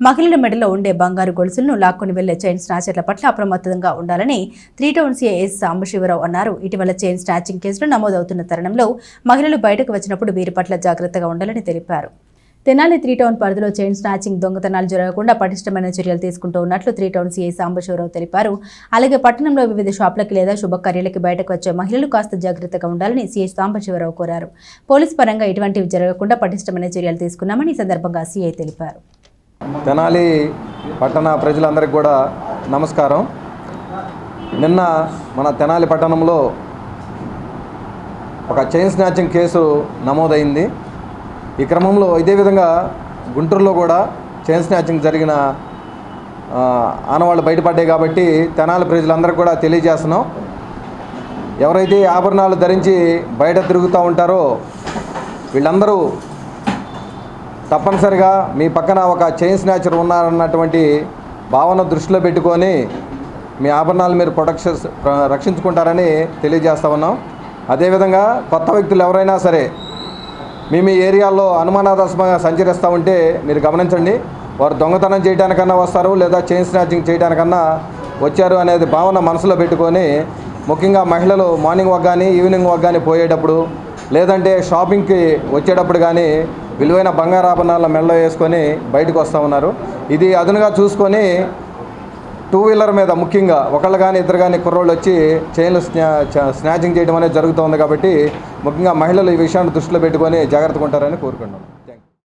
మహిళల మెడలో ఉండే బంగారు గొలుసులను లాక్కొని వెళ్ళే చైన్ స్నాచర్ల పట్ల అప్రమత్తంగా ఉండాలని త్రీ టౌన్ ఎస్ సాంబశివరావు అన్నారు. ఇటీవల చైన్ స్నాచింగ్ కేసులు నమోదవుతున్న తరుణంలో మహిళలు బయటకు వచ్చినప్పుడు వీరి పట్ల జాగ్రత్తగా ఉండాలని తెలిపారు. తెనాలి త్రీ టౌన్ పరిధిలో చైన్ స్నాచింగ్ దొంగతనాలు జరగకుండా పటిష్టమైన చర్యలు తీసుకుంటూ ఉన్నట్లు త్రీ టౌన్ సీఐ సాంబశివరావు తెలిపారు. అలాగే పట్టణంలో వివిధ షాప్లకు లేదా శుభకార్యాలకి బయటకు వచ్చే మహిళలు కాస్త జాగ్రత్తగా ఉండాలని సీఐ సాంబశివరావు కోరారు. పోలీస్ పరంగా ఇటువంటివి జరగకుండా పటిష్టమైన చర్యలు తీసుకున్నామని ఈ సందర్భంగా సీఐ తెలిపారు. తెనాలి పట్టణ ప్రజలందరికీ కూడా నమస్కారం. నిన్న మన తెనాలి పట్టణంలో ఒక చైన్ స్నాచింగ్ కేసు నమోదైంది. ఈ క్రమంలో ఇదే విధంగా గుంటూరులో కూడా చైన్ స్నాచింగ్ జరిగిన ఆనవాళ్ళు బయటపడ్డాయి కాబట్టి తెనాలి ప్రజలందరికీ కూడా తెలియజేస్తున్నాం. ఎవరైతే ఆభరణాలు ధరించి బయట తిరుగుతూ ఉంటారో వీళ్ళందరూ తప్పనిసరిగా మీ పక్కన ఒక చైన్ స్నాచర్ ఉన్నారన్నటువంటి భావన దృష్టిలో పెట్టుకొని మీ ఆభరణాలు మీరు ప్రొటెక్షన్ రక్షించుకుంటారని తెలియజేస్తా ఉన్నాం. అదేవిధంగా కొత్త వ్యక్తులు ఎవరైనా సరే మీ మీ ఏరియాల్లో అనుమానాస్పదంగా సంచరిస్తూ ఉంటే మీరు గమనించండి. వారు దొంగతనం చేయడానికన్నా వస్తారు లేదా చైన్ స్నాచింగ్ చేయడానికన్నా వచ్చారు అనేది భావన మనసులో పెట్టుకొని ముఖ్యంగా మహిళలు మార్నింగ్ వాక్ కానీ ఈవినింగ్ వాక్ కానీ పోయేటప్పుడు లేదంటే షాపింగ్కి వచ్చేటప్పుడు కానీ విలువైన బంగారాభరణాల మెడలో వేసుకొని బయటకు వస్తూ ఉన్నారు. ఇది అదునుగా చూసుకొని టూ వీలర్ మీద ముఖ్యంగా ఒకళ్ళు కానీ ఇద్దరు కానీ కుర్రోళ్ళు వచ్చి చైన్లు స్నా స్నాచింగ్ చేయడం అనేది జరుగుతుంది కాబట్టి ముఖ్యంగా మహిళలు ఈ విషయాన్ని దృష్టిలో పెట్టుకొని జాగ్రత్తగా ఉంటారని కోరుకుంటున్నాం.